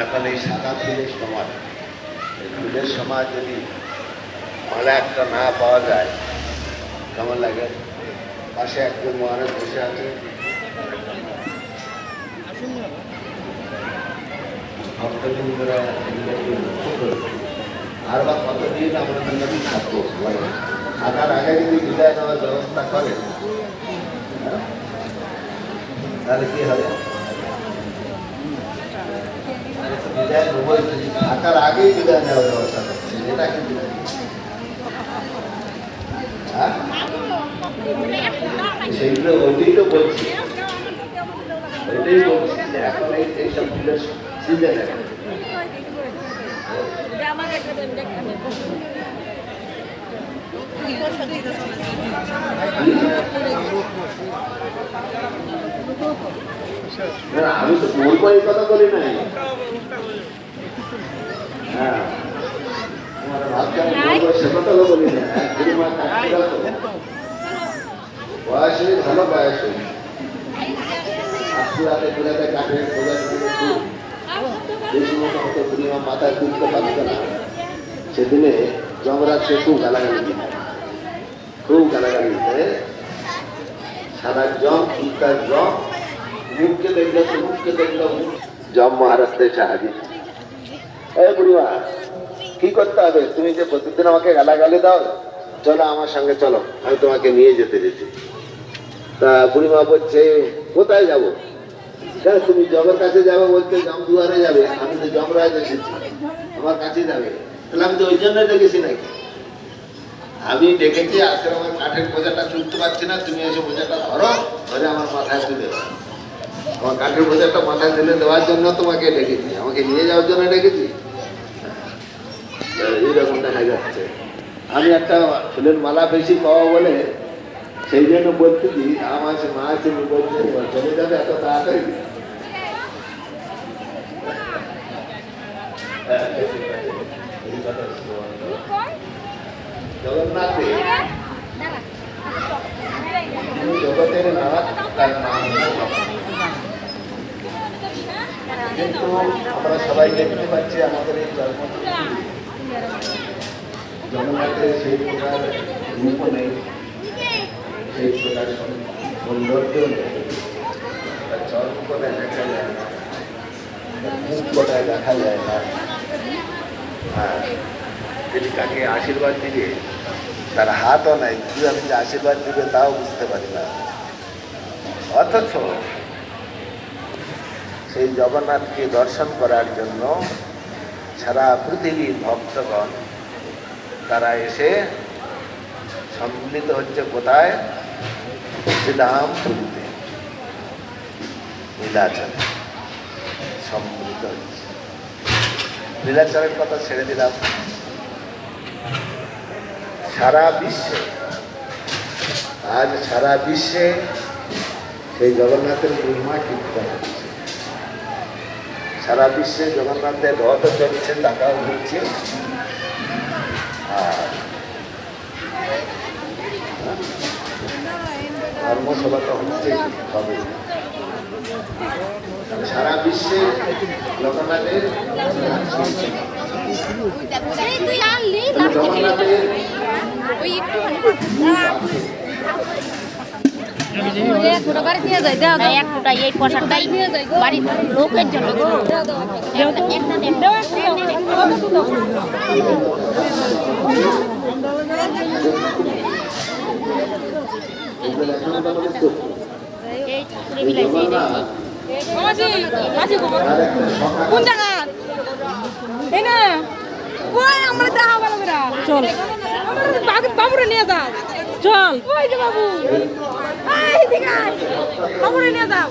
এখন এই সাদা এই ফুলের সময় যদি মালা একটা না পাওয়া যায়, কেমন লাগে? পাশে একজন মহারাজ বসে আছে আর বা কতদিন আমরা জন্য থাকব বলেন? থাকার আগে যদি বিদায় নেওয়ার ব্যবস্থা করে হ্যাঁ? তাহলে কি হবে? বিদায় নেবই থাকার আগেই বিদায় নেওয়ার ব্যবস্থা করছে এটা কি বিদায়? হ্যাঁ? সেইগুলো ওইটাই তো বলছি। ওইটাই বলছি যে এখন এই ফুলের সিজন আমি তো বলব এই কথা বলি নাই। হ্যাঁ। সে কথা বলি না তো। বয়স হয়ে ভালো বয়স। হয়ে আজকে ঘুরাতে কাঠের খোঁজা বেশি মতো হতো মাথায় তুলতে পারতো না। সেদিনে যমরাজ সে খুব গালাগালি দিত। খুব গালাগালি দিতে সারা জম চিন্তার জম, মুখকে দেখলে তো মুখকে দেখল জম মহারাষ্ট্রে সাহায্য এই বুড়িমা, কি করতে হবে? তুমি যে প্রতিদিন আমাকে গালাগালি দাও, চলো আমার সঙ্গে চলো, আমি তোমাকে নিয়ে যেতে যেতে। তা বুড়িমা বলছে, কোথায় যাব? তুমি জমের কাছে যাবে বলতে জম দুয়ারে যাবে, আমি তো জমরাজ এসেছি। আমার কাছে যাবে। তাহলে আমি তো ওই জন্য ডেকেছি নাকি? আমি ডেকেছি আজকে আমার কাঠের বোঝাটা চুলতে পারছি না, তুমি এসে বোঝাটা ধরো, ধরে আমার মাথায় তুলে আমার কাঠের বোঝাটা মাথায় তুলে দেওয়ার জন্য তোমাকে ডেকেছি, আমাকে নিয়ে যাওয়ার জন্য ডেকেছি। এইরকম দেখা যাচ্ছে। আমি একটা ফুলের মালা বেশি পাওয়া বলে সেই জন্য বলতেছি আমার মা বলছে চলে যাবে এত তাড়াতাড়ি হ্যাঁ, এই কথা শুনো। জগন্নাথে তিনি জগতের নাথ তার নাম হলো জগন্নাথ। কিন্তু আমরা সবাই দেখতে পাচ্ছি আমাদের এই জন্ম জগন্নাথের সেই প্রকার রূপ নেই সেই প্রকার সৌন্দর্য নেই তার চর্ম কোথায় দেখা যায় না তার মুখ কোথায় দেখা যায় না আর তিনি কাকে আশীর্বাদ দিবে, তার হাতও নাই কীভাবে যে আশীর্বাদ দিবে তাও বুঝতে পারি না। অথচ সেই জগন্নাথকে দর্শন করার জন্য সারা পৃথিবীর ভক্তগণ, তারা এসে সম্মিলিত হচ্ছে কোথায়? শ্রীধাম পুরীতে নীলাচলে সম্মিলিত হচ্ছে। নীলাচলের কথা ছেড়ে দিলাম। সারা বিশ্বে, আজ সারা বিশ্বে সেই জগন্নাথের মহিমা কীর্তন হচ্ছে। সারা বিশ্বে জগন্নাথের রথ চলছে, টাকাও ঘুরছে। আর ধর্মসভা তো হচ্ছে, হবে। সারা বিশ্বে জগন্নাথের জগন্নাথের লোকের জন্য। গো একটা কই আমরা দেখা ভালো করে চল। বাবুরে নিয়ে যাও চল। ওই যে বাবু। এই দিকে। বাবুরে নিয়ে যাও